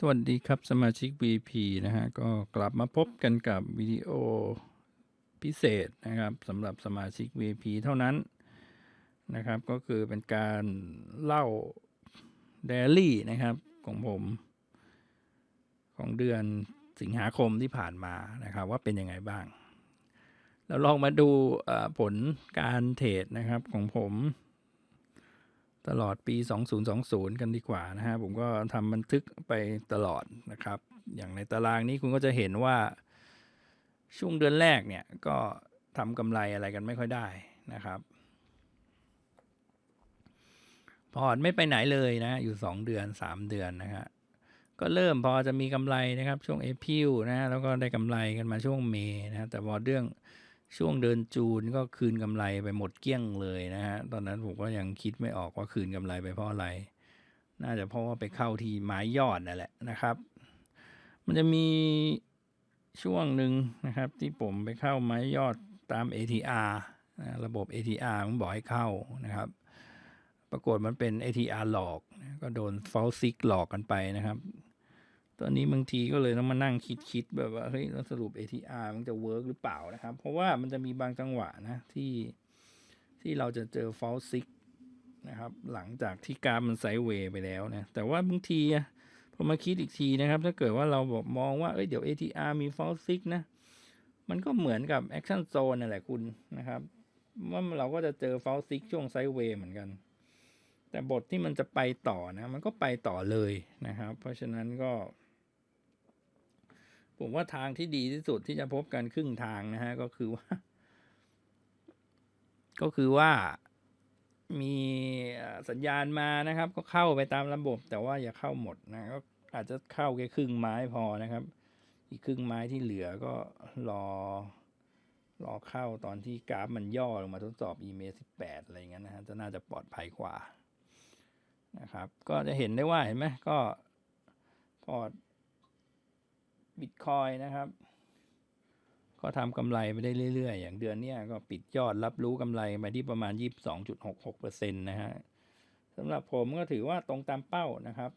สวัสดีครับสมาชิก VP นะฮะก็กลับมาพบกันกับวิดีโอพิเศษนะครับสำหรับสมาชิก VP เท่านั้นนะครับก็คือเป็นการเล่าเดลี่นะครับของผมของเดือนสิงหาคมที่ผ่านมานะครับ ว่าเป็นยังไงบ้าง เราลองมาดูผลการเทรดนะครับของผม ตลอดปี 2020 กันดีกว่านะฮะผมก็ทำบันทึกไปตลอดนะครับ อย่างในตารางนี้คุณก็จะเห็นว่าช่วงเดือนแรกเนี่ยก็ทำกำไรอะไรกันไม่ค่อยได้นะครับพอร์ตไม่ไปไหนเลยนะ อยู่ 2 เดือน 3 เดือนนะฮะก็เริ่มพอจะมีกำไรนะครับช่วงเอพิลนะแล้วก็ได้กำไรกันมาช่วงเมนะแต่พอเรื่อง ช่วงเดือนจูนก็คืนกำไรไปหมดเกลี้ยงเลยนะฮะ ตอนนั้นผมก็ยังคิดไม่ออกว่าคืนกำไรไปเพราะอะไร น่าจะเพราะว่าไปเข้าที่ไม้ยอดนั่นแหละนะครับ มันจะมีช่วงหนึ่งนะครับ ที่ผมไปเข้าไม้ยอดตาม ATR นะระบบ ATR มันบอกให้เข้านะครับ ปรากฏมันเป็น ATR หลอก ก็โดน false sig หลอกกันไปนะครับ ตอนนี้บางทีก็เลยต้องมานั่งคิดๆแบบว่าเฮ้ยแล้วสรุป ATR มันจะเวิร์กหรือเปล่านะครับ เพราะว่ามันจะมีบางจังหวะนะที่ที่เราจะเจอ false sig นะครับ หลังจากที่กราฟมันไซด์เวย์ไปแล้วนะ แต่ว่าบางทีพอมาคิดอีกทีนะครับ ถ้าเกิดว่าเราบอกมองว่าเอ้ยเดี๋ยว ATR มี false sig นะ มันก็เหมือนกับ action zone นั่นแหละคุณนะครับว่าเราก็จะเจอ false sig ช่วงไซด์เวย์เหมือนกันแต่บทที่มันจะไปต่อนะ มันก็ไปต่อเลยนะครับ เพราะฉะนั้นก็ ผมว่าทางที่ดีที่สุดที่จะพบกันครึ่งทางนะฮะ ก็คือว่า ก็คือว่ามีสัญญาณมานะครับ ก็เข้าไปตามระบบ แต่ว่าอย่าเข้าหมดนะก็อาจจะเข้าแค่ครึ่งไม้พอนะครับ อีกครึ่งไม้ที่เหลือก็รอ รอเข้าตอนที่กราฟมันย่อลงมาทดสอบ e m a 18อะไรอย่างเงี้ยนะฮะจะน่าจะปลอดภัยกว่านะครับ ก็จะเห็นได้ว่าเห็นไหมก็พอร์ต บิตคอยนะครับ ก็ทำกำไรไปได้เรื่อยๆ อย่างเดือนนี้ก็ปิดยอดรับรู้กำไรไปที่ประมาณ 22.66%นะฮะสำหรับผมก็ถือว่าตรงตามเป้านะครับ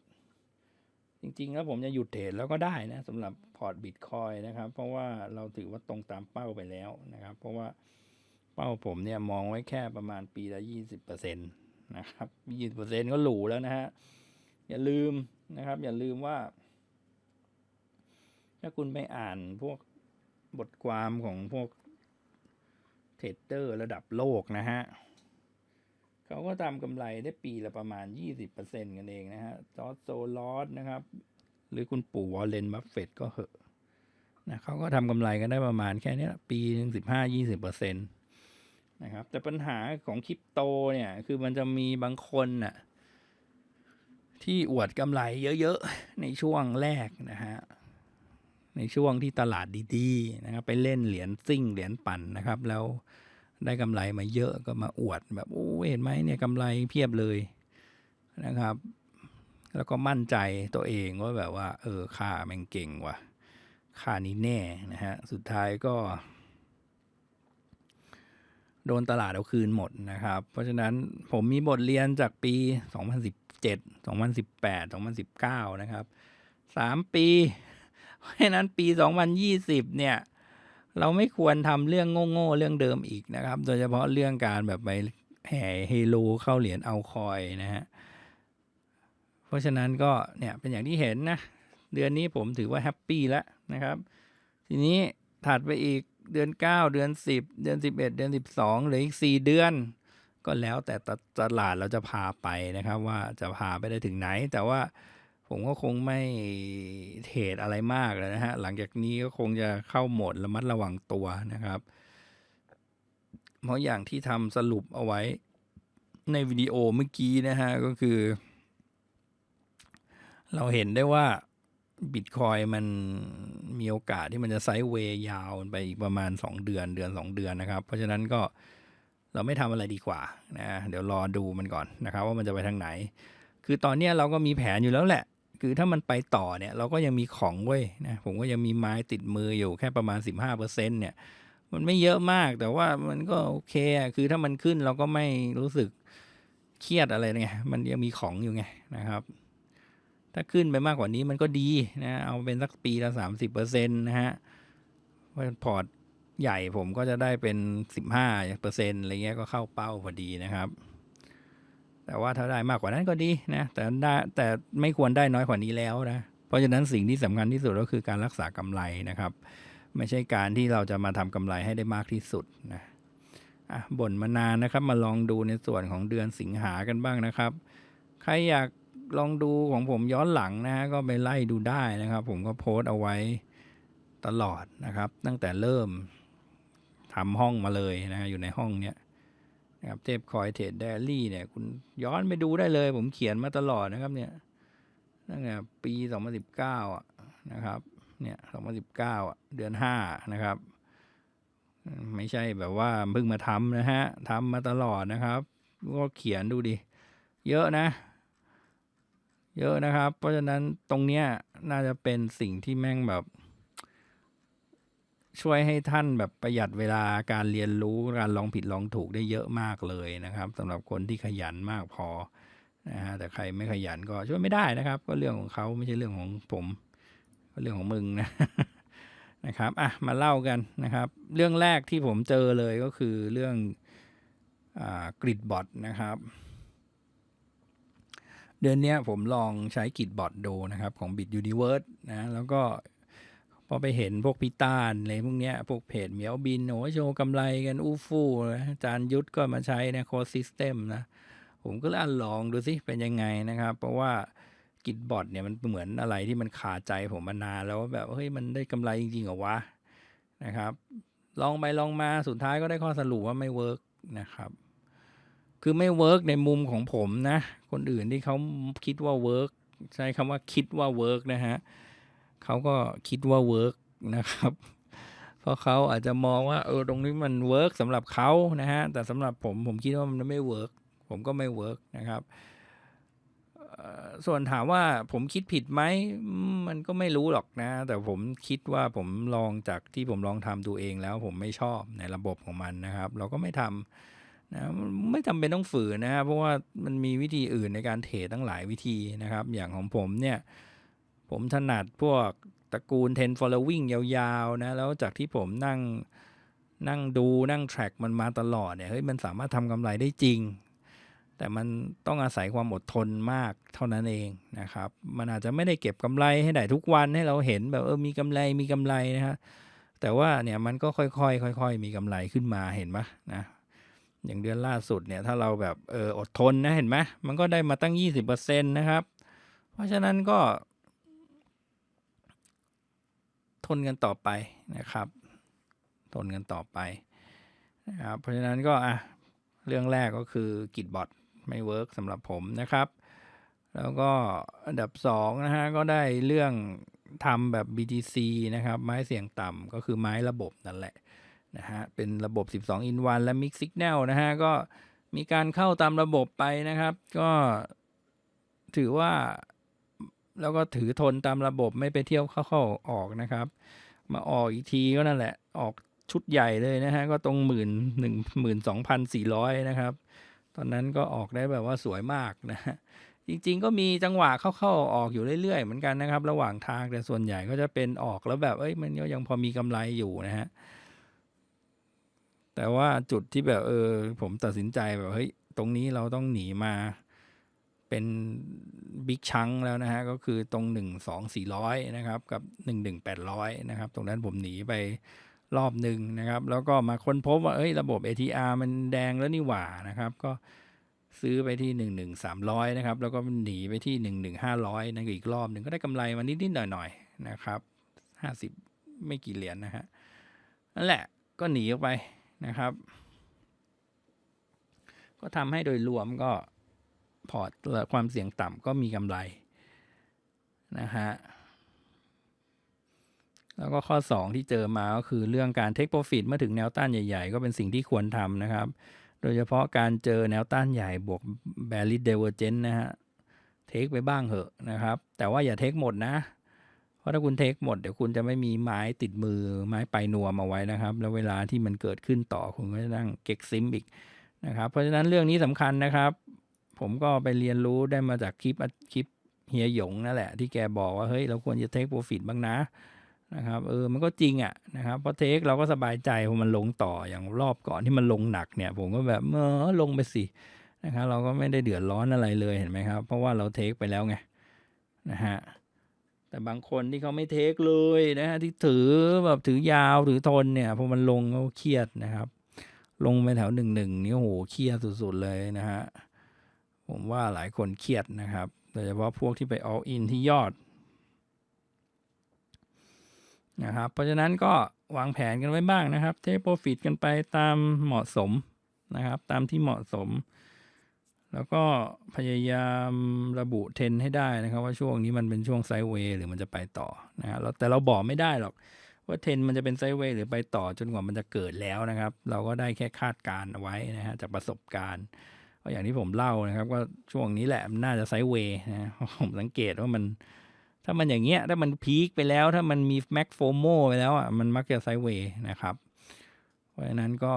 จริงๆ แล้วผมจะหยุดเทรดแล้วก็ได้นะสำหรับพอร์ตบิตคอยนะครับ เพราะว่าเราถือว่าตรงตามเป้าไปแล้วนะครับ เพราะว่าเป้าผมเนี่ยมองไว้แค่ประมาณปีละ 20%นะครับ 20%ก็หรูแล้วนะฮะอย่าลืมนะครับ อย่าลืมว่า ถ้าคุณไปอ่านพวกบทความของพวกเทรดเดอร์ระดับโลกนะฮะเขาก็ทำกำไรได้ปีละประมาณ 20%กันเองนะฮะจอร์จโซลอสนะครับ หรือคุณปู่วอลเลนบัฟเฟตก็เหอะนะเขาก็ทำกำไรกันได้ประมาณแค่นี้ปีหนึ่งสิบห้ายี่สิบเปอร์เซ็นต์นะครับ แต่ปัญหาของคริปโตเนี่ย คือมันจะมีบางคนน่ะที่อวดกำไรเยอะ ๆ ในช่วงแรกนะฮะ ในช่วงที่ตลาดดีๆนะครับไปเล่นเหรียญซิ่งเหรียญปั่นนะครับ แล้วได้กำไรมาเยอะก็มาอวดแบบโอ้เห็นไหมเนี่ยกำไรเพียบเลยนะครับ แล้วก็มั่นใจตัวเองว่าแบบว่า เออค่าแม่งเก่งว่ะค่านี้แน่นะฮะสุดท้ายก็โดนตลาดเอาคืนหมดนะครับ เพราะฉะนั้นผมมีบทเรียนจากปี 2017 2018 2019 นะครับสามปี เพราะฉะนั้นปี 2020 เนี่ย เราไม่ควรทำเรื่องโง่ๆเรื่องเดิมอีกนะครับ โดยเฉพาะเรื่องการแบบไปแห่เฮโลเข้าเหรียญเอาคอยนะฮะ เพราะฉะนั้นก็เนี่ยเป็นอย่างที่เห็นนะ เดือนนี้ผมถือว่าแฮปปี้แล้วนะครับ ทีนี้ถัดไปอีกเดือน 9 เดือน 10 เดือน 11 เดือน 12หลืออีก 4 เดือน ก็แล้วแต่ตลาดเราจะพาไปนะครับ ว่าจะพาไปได้ถึงไหนแต่ว่า ผมก็คงไม่เทรดอะไรมากเลยนะฮะ หลังจากนี้ก็คงจะเข้าโหมดระมัดระวังตัวนะครับ เพราะอย่างที่ทำสรุปเอาไว้ในวิดีโอเมื่อกี้นะฮะ ก็คือ เราเห็นได้ว่าบิตคอยมันมีโอกาสที่มันจะไซด์เวย์ยาวไปอีกประมาณ 2 เดือนเดือน 2 เดือนนะครับ เพราะฉะนั้นก็เราไม่ทำอะไรดีกว่านะเดี๋ยวรอดูมันก่อนนะครับ ว่ามันจะไปทางไหน คือตอนนี้เราก็มีแผนอยู่แล้วแหละ คือถ้ามันไปต่อเนี่ยเราก็ยังมีของเว้ยนะผมก็ยังมีไม้ติดมืออยู่แค่ประมาณ 15%เนี่ยมันไม่เยอะมากแต่ว่ามันก็โอเคอะคือถ้ามันขึ้นเราก็ไม่รู้สึกเครียดอะไรไงมันยังมีของอยู่ไงนะครับ ถ้าขึ้นไปมากกว่านี้มันก็ดีนะเอาเป็นสักปีละสามสิบเปอร์เซ็นต์นะฮะว่าพอร์ตใหญ่ผมก็จะได้เป็นสิบห้าเปอร์เซ็นต์อะไรเงี้ยก็เข้าเป้าพอดีนะครับ แต่ว่าถ้าได้มากกว่านั้นก็ดีนะแต่ได้แต่ไม่ควรได้น้อยกว่านี้แล้วนะเพราะฉะนั้นสิ่งที่สำคัญที่สุดก็คือการรักษากำไรนะครับ ไม่ใช่การที่เราจะมาทำกำไรให้ได้มากที่สุดนะบ่นมานานนะครับ มาลองดูในส่วนของเดือนสิงหากันบ้างนะครับ ใครอยากลองดูของผมย้อนหลังนะก็ไปไล่ดูได้นะครับ ผมก็โพสต์เอาไว้ตลอดนะครับ ตั้งแต่เริ่มทำห้องมาเลยนะอยู่ในห้องเนี้ย นะครับเทปคอยเทรดเดลี่เนี่ยคุณย้อนไปดูได้เลย ผมเขียนมาตลอดนะครับเนี่ยตั้งแต่ปี 2019อะนะครับเนี่ย2019อะเดือน 5 นะครับ ไม่ใช่แบบว่าเพิ่งมาทำนะฮะทำมาตลอดนะครับ ก็เขียนดูดิ เยอะนะ เยอะนะครับ เพราะฉะนั้นตรงเนี้ยน่าจะเป็นสิ่งที่แม่งแบบ ช่วยให้ท่านแบบประหยัดเวลาการเรียนรู้การลองผิดลองถูกได้เยอะมากเลยนะครับสำหรับคนที่ขยันมากพอนะฮะแต่ใครไม่ขยันก็ช่วยไม่ได้นะครับ ก็เรื่องของเขาไม่ใช่เรื่องของผม ก็เรื่องของมึงนะนะครับอะมาเล่ากันนะครับ เรื่องแรกที่ผมเจอเลยก็คือเรื่องกริดบอทนะครับ เดือนนี้ผมลองใช้กริดบอทดูนะครับของ Bit Universe นะแล้วก็ อไปเห็นพวกพิตานอะไรพวกเนี้ยพวกเพจเหมียวบินโอ้โชว์กำไรกันอู้ฟู่นะอาจารย์ยุทธก็มาใช้ในโคซิสเต็มนะ ผมก็เลยอลองดูสิเป็นยังไงนะครับ เพราะว่ากิดบอทเนี่ยมันเหมือนอะไรที่มันขาใจผมมานานแล้วแบบเฮ้ยมันได้กำไรจริงๆเหรอวะนะครับ ลองไปลองมาสุดท้ายก็ได้ข้อสรุปว่าไม่เวิร์กนะครับ คือไม่เวิร์กในมุมของผมนะ คนอื่นที่เขาคิดว่าเวิร์กใช้คำว่าคิดว่าเวิร์กนะฮะ เขาก็คิดว่าเวิร์กนะครับ เพราะเขาอาจจะมองว่าเออตรงนี้มันเวิร์กสำหรับเขานะฮะแต่สำหรับผมผมคิดว่ามันไม่เวิร์กผมก็ไม่เวิร์กนะครับส่วนถามว่าผมคิดผิดไหมมมันก็ไม่รู้หรอกนะ แต่ผมคิดว่าผมลองจากที่ผมลองทำดูเองแล้วผมไม่ชอบในระบบของมันนะครับ เราก็ไม่ทำนะไม่จำเป็นต้องฝืนนะครับเพราะว่ามันมีวิธีอื่นในการเทรดตั้งหลายวิธีนะครับ อย่างของผมเนี่ย ผมถนัดพวกตระกูล 10 following ยาวๆนะ แล้วจากที่ผมนั่งนั่งดูนั่ง track มันมาตลอดเนี่ยเฮ้ยมันสามารถทำกำไรได้จริง แต่มันต้องอาศัยความอดทนมากเท่านั้นเองนะครับ มันอาจจะไม่ได้เก็บกำไรให้ได้ทุกวันให้เราเห็นแบบเออมีกำไรมีกำไรนะฮะแต่ว่าเนี่ยมันก็ค่อยๆค่อย ๆ มีกำไรขึ้นมาเห็นไหมนะอย่างเดือนล่าสุดเนี่ยถ้าเราแบบเอออดทนนะเห็นไหมมันก็ได้มาตั้ง 20%นะครับ เพราะฉะนั้นก็ ทนกันต่อไปนะครับ ทนกันต่อไปนะครับเพราะฉะนั้นก็อะเรื่องแรกก็คือกิดบอทไม่เวิร์กสำหรับผมนะครับ แล้วก็อันดับ2นะฮะก็ได้เรื่องทำแบบ BTC นะครับ ไม้เสียงต่ำก็คือไม้ระบบนั่นแหละนะฮะเป็นระบบ 12 in 1และ Mix Signal นะฮะก็มีการเข้าตามระบบไปนะครับ ก็ถือว่า แล้วก็ถือทนตามระบบไม่ไปเที่ยวเข้าเข้าออกนะครับ มาออกอีกทีก็นั่นแหละ ออกชุดใหญ่เลยนะฮะ ก็ตรงหมื่นหนึ่งหมื่นสองพันสี่ร้อยนะครับ ตอนนั้นก็ออกได้แบบว่าสวยมากนะฮะจริงๆ ก็มีจังหวะเข้าๆออกอยู่เรื่อยๆ เหมือนกันนะครับ ระหว่างทางแต่ส่วนใหญ่ก็จะเป็นออกแล้วแบบเอ้ยมันก็ยังพอมีกำไรอยู่นะฮะแต่ว่าจุดที่แบบเออผมตัดสินใจแบบเฮ้ยตรงนี้เราต้องหนีมา เป็นบิ๊กชังแล้วนะฮะ ก็คือตรงหนึ่งสองสี่ร้อยนะครับ กับหนึ่งหนึ่งแปดร้อยนะครับ ตรงนั้นผมหนีไปรอบหนึ่งนะครับ แล้วก็มาค้นพบว่าเอ้ยระบบ ATR มันแดงแล้วนี่หว่านะครับ ก็ซื้อไปที่หนึ่งหนึ่งสามร้อยนะครับ แล้วก็หนีไปที่หนึ่งหนึ่งห้าร้อยนั่นก็อีกรอบหนึ่งก็ได้กำไรมานิดๆหน่อยๆนะครับห้าสิบไม่กี่เหรียญนะฮะนั่นแหละก็หนีออกไปนะครับ ก็ทำให้โดยรวมก็ พอร์ตความเสี่ยงต่ำก็มีกำไรนะฮะแล้วก็ข้อ 2 ที่เจอมาก็คือเรื่องการ take profit เมื่อถึงแนวต้านใหญ่ๆ ก็เป็นสิ่งที่ควรทำนะครับ โดยเฉพาะการเจอแนวต้านใหญ่บวก bearish divergence นะฮะเทคไปบ้างเหอะนะครับ แต่ว่าอย่าเทคหมดนะ เพราะถ้าคุณเทคหมดเดี๋ยวคุณจะไม่มีไม้ติดมือไม้ปลายนวมเอาไว้นะครับ แล้วเวลาที่มันเกิดขึ้นต่อคุณก็จะนั่งเก็กซิมอีกนะครับ เพราะฉะนั้นเรื่องนี้สำคัญนะครับ ผมก็ไปเรียนรู้ได้มาจากคลิปคลิปเฮียหยงนั่นแหละ ที่แกบอกว่าเฮ้ยเราควรจะเทคโปรฟิตบ้างนะนะครับเออมันก็จริงอะนะครับพราะเทคเราก็สบายใจพอมันลงต่ออย่างรอบก่อนที่มันลงหนักเนี่ย ผมก็แบบเออลงไปสินะครับเราก็ไม่ได้เดือดร้อนอะไรเลยเห็นไหมครับ เพราะว่าเราเทคไปแล้วไงนะฮะแต่บางคนที่เขาไม่เทคเลยนะฮะที่ถือแบบถือยาวถือทนเนี่ยพอมันลงก็เครียดนะครับ ลงไปแถวหนึ่งหนึ่งนี่โอ้โหเครียดสุดๆเลยนะฮะ ผมว่าหลายคนเครียดนะครับ โดยเฉพาะพวกที่ไป all in ที่ยอดนะครับ เพราะฉะนั้นก็วางแผนกันไว้บ้างนะครับ เทโปรฟิตกันไปตามเหมาะสมนะครับ ตามที่เหมาะสม แล้วก็พยายามระบุเทรนให้ได้นะครับ ว่าช่วงนี้มันเป็นช่วงไซด์เวย์หรือมันจะไปต่อนะฮะแล้วแต่เราบอกไม่ได้หรอกว่าเทรนมันจะเป็นไซด์เวย์หรือไปต่อจนกว่ามันจะเกิดแล้วนะครับ เราก็ได้แค่คาดการณ์เอาไว้นะฮะจากประสบการณ์ ก็อย่างที่ผมเล่านะครับ ก็ช่วงนี้แหละมันน่าจะไซด์เวย์นะผมสังเกตว่ามัน ถ้ามันอย่างเงี้ย ถ้ามันพีคไปแล้ว ถ้ามันมีแม็กโฟโมไปแล้วอะมันมักจะไซด์เวย์นะครับ เพราะฉะนั้นก็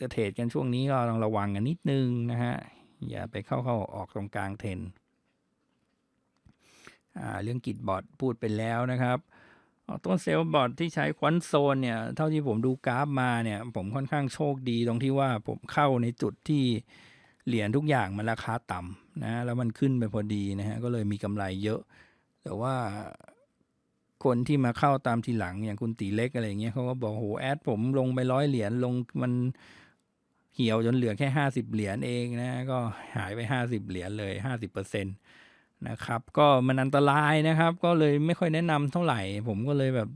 จะเทรดกันช่วงนี้ก็ต้องระวังกันนิดนึงนะฮะอย่าไปเข้าเข้าออกตรงกลางเทรนเรื่องกิจบอร์ดพูดไปแล้วนะครับต้นเซลล์บอร์ดที่ใช้ควอนโซนเนี่ย เท่าที่ผมดูกราฟมาเนี่ย ผมค่อนข้างโชคดีตรงที่ว่าผมเข้าในจุดที่ เหรียญทุกอย่างมันราคาต่ำนะแล้วมันขึ้นไปพอดีนะฮะก็เลยมีกำไรเยอะ แต่ว่าคนที่มาเข้าตามทีหลังอย่างคุณตีเล็กอะไรเงี้ยเขาก็บอกโหแอดผมลงไปร้อยเหรียญลงมันเหี่ยวจนเหลือแค่ห้าสิบเหรียญเองนะก็หายไปห้าสิบเหรียญเลยห้าสิบเปอร์เซ็นตนะครับ ก็มันอันตรายนะครับ ก็เลยไม่ค่อยแนะนำเท่าไหร่ ผมก็เลยแบบ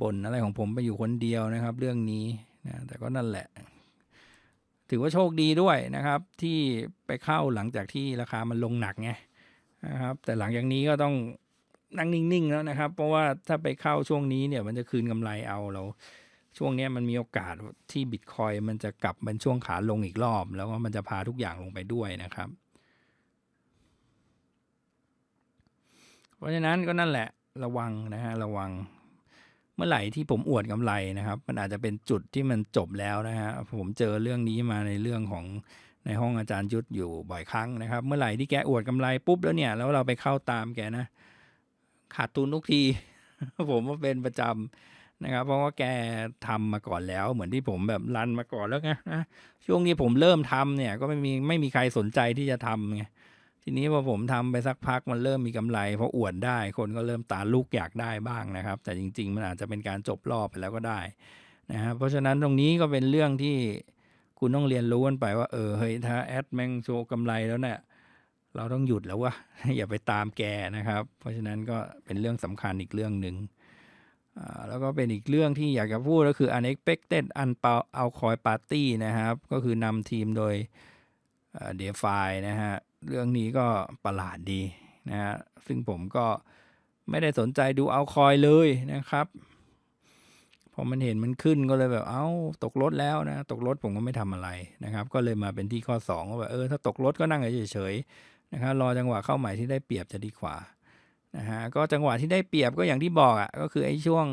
บ่นอะไรของผมไปอยู่คนเดียวนะครับ เรื่องนี้นะแต่ก็นั่นแหละ ถือว่าโชคดีด้วยนะครับ ที่ไปเข้าหลังจากที่ราคามันลงหนักไงนะครับ แต่หลังจากนี้ก็ต้องนั่งนิ่งๆแล้วนะครับ เพราะว่าถ้าไปเข้าช่วงนี้เนี่ยมันจะคืนกำไรเอาเรา ช่วงนี้มันมีโอกาสที่บิตคอยมันจะกลับเป็นช่วงขาลงอีกรอบ แล้วก็มันจะพาทุกอย่างลงไปด้วยนะครับ เพราะฉะนั้นก็นั่นแหละระวังนะฮะระวัง มื่อไหร่ที่ผมอวดกำไรนะครับ มันอาจจะเป็นจุดที่มันจบแล้วนะฮะผมเจอเรื่องนี้มาในเรื่องของในห้องอาจารย์ยุทธอยู่บ่อยครั้งนะครับ เมื่อไหร่ที่แกอวดกำไรปุ๊บแล้วเนี่ยแล้วเราไปเข้าตามแกนะ ขาดทุนทุกที ผมว่าเป็นประจำนะครับ เพราะว่าแกทำมาก่อนแล้ว เหมือนที่ผมแบบรันมาก่อนแล้วไงนะช่วงนี้ผมเริ่มทำเนี่ย ก็ไม่มีไม่มีใครสนใจที่จะทำไง ทีนี้พอผมทำไปสักพักมันเริ่มมีกำไรเพออวดได้ คนก็เริ่มตาลุกอยากได้บ้างนะครับ แต่จริง ๆ มันอาจจะเป็นการจบรอบไปแล้วก็ได้นะครับเพราะฉะนั้นตรงนี้ก็เป็นเรื่องที่คุณต้องเรียนรู้กันไปว่าเออเฮ้ยถ้าแอดแม่งโชว์กำไรแล้วเนี่ยเราต้องหยุดแล้ววะอย่าไปตามแกนะครับ เพราะฉะนั้นก็เป็นเรื่องสำคัญอีกเรื่องหนึ่งแล้วก็เป็นอีกเรื่องที่อยากจะพูดก็คือ unexpected unalcoy party นะครับ ก็คือนำทีมโดยเดฟายนะฮะ เรื่องนี้ก็ประหลาดดีนะฮะซึ่งผมก็ไม่ได้สนใจดูเอาคอยเลยนะครับพอมันเห็นมันขึ้นก็เลยแบบเอา้าตกรถแล้วนะ ตกรถผมก็ไม่ทำอะไรนะครับ ก็เลยมาเป็นที่ข้อ2ว่าแบบเออถ้าตกรถก็นั่งเฉยๆนะครับรอจังหวะเข้าใหม่ที่ได้เปรียบจะดีกว่านะฮะก็จังหวะที่ได้เปรียบก็อย่างที่บอกอะ่ะก็คือไอ้ช่วง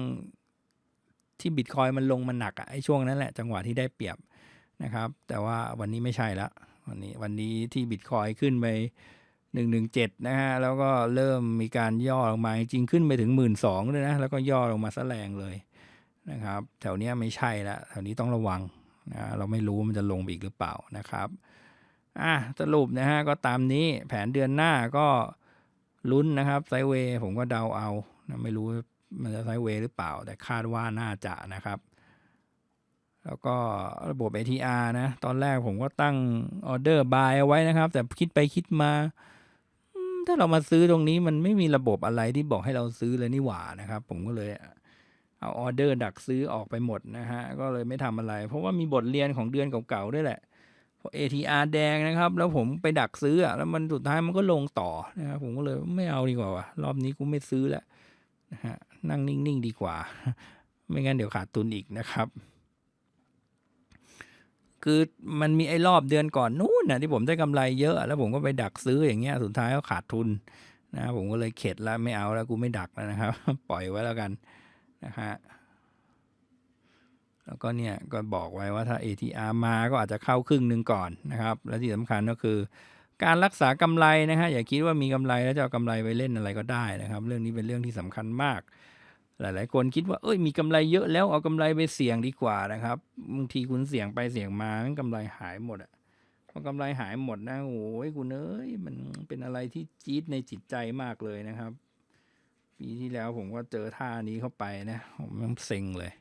ที่บิตคอยมันลงมันหนักอะ่ะไอ้ช่วงนั้นแหละจังหวะที่ได้เปรียบนะครับ แต่ว่าวันนี้ไม่ใช่ละ วันนี้วันนี้ที่บิตคอยขึ้นไปหนึ่งหนึ่งเจ็ดนะฮะ แล้วก็เริ่มมีการย่อลงมา จริงขึ้นไปถึงหมื่นสองเลยนะ แล้วก็ย่อลงมาซะแรงเลยนะครับ แถวนี้ไม่ใช่ละแถวนี้ต้องระวังนะเราไม่รู้มันจะลงอีกหรือเปล่านะครับอะสรุปนะฮะ ก็ตามนี้แผนเดือนหน้าก็ลุ้นนะครับไซเวย์ผมก็เดาเอานะไม่รู้มันจะไซเวย์หรือเปล่า แต่คาดว่าน่าจะนะครับ แล้วก็ระบบ ATR นะ ตอนแรกผมก็ตั้งออเดอร์บายเอาไว้นะครับ แต่คิดไปคิดมา ถ้าเรามาซื้อตรงนี้มันไม่มีระบบอะไรที่บอกให้เราซื้อเลยนี่หว่านะครับ ผมก็เลยเอาออเดอร์ดักซื้อออกไปหมดนะฮะ ก็เลยไม่ทำอะไร เพราะว่ามีบทเรียนของเดือนเก่าๆด้วยแหละ ATR แดงนะครับ แล้วผมไปดักซื้ออะแล้วมันสุดท้ายมันก็ลงต่อนะครับผมก็เลยไม่เอาดีกว่าวะรอบนี้กูไม่ซื้อแล้วนะฮะนั่งนิ่งๆดีกว่า ไม่งั้นเดี๋ยวขาดทุนอีกนะครับ คือมันมีไอ้รอบเดือนก่อนนู้นนะที่ผมได้กำไรเยอะ แล้วผมก็ไปดักซื้ออย่างเงี้ยสุดท้ายก็ขาดทุนนะผมก็เลยเข็ดแล้วไม่เอาแล้วกูไม่ดักแล้วนะครับ ปล่อยไว้แล้วกันนะฮะแล้วก็เนี่ยก็บอกไว้ว่าถ้า ATR มาก็อาจจะเข้าครึ่งหนึ่งก่อนนะครับ และที่สำคัญก็คือการรักษากำไรนะฮะอย่าคิดว่ามีกำไรแล้วจะเอากำไรไปเล่นอะไรก็ได้นะครับ เรื่องนี้เป็นเรื่องที่สำคัญมาก หลาย ๆ คนคิดว่าเอ้ยมีกำไรเยอะแล้วเอากำไรไปเสี่ยงดีกว่านะครับบางทีคุณเสี่ยงไปเสี่ยงมามันกำไรหายหมดอะพอกำไรหายหมดนะโอ้ยคุณเอ้ยมันเป็นอะไรที่จี๊ดในจิตใจมากเลยนะครับ ปีที่แล้วผมก็เจอท่านี้เข้าไปนะผมมันเซ็งเลย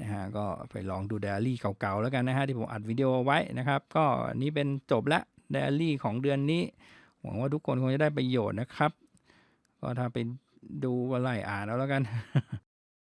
นะฮะก็ไปลองดูไดอารี่เก่าๆแล้วกันนะฮะที่ผมอัดวิดีโอไว้นะครับ ก็นี้เป็นจบละไดอารี่ของเดือนนี้ หวังว่าทุกคนคงจะได้ประโยชน์นะครับ ก็ถ้าไป ดูอะไรอ่านเอาแล้วกัน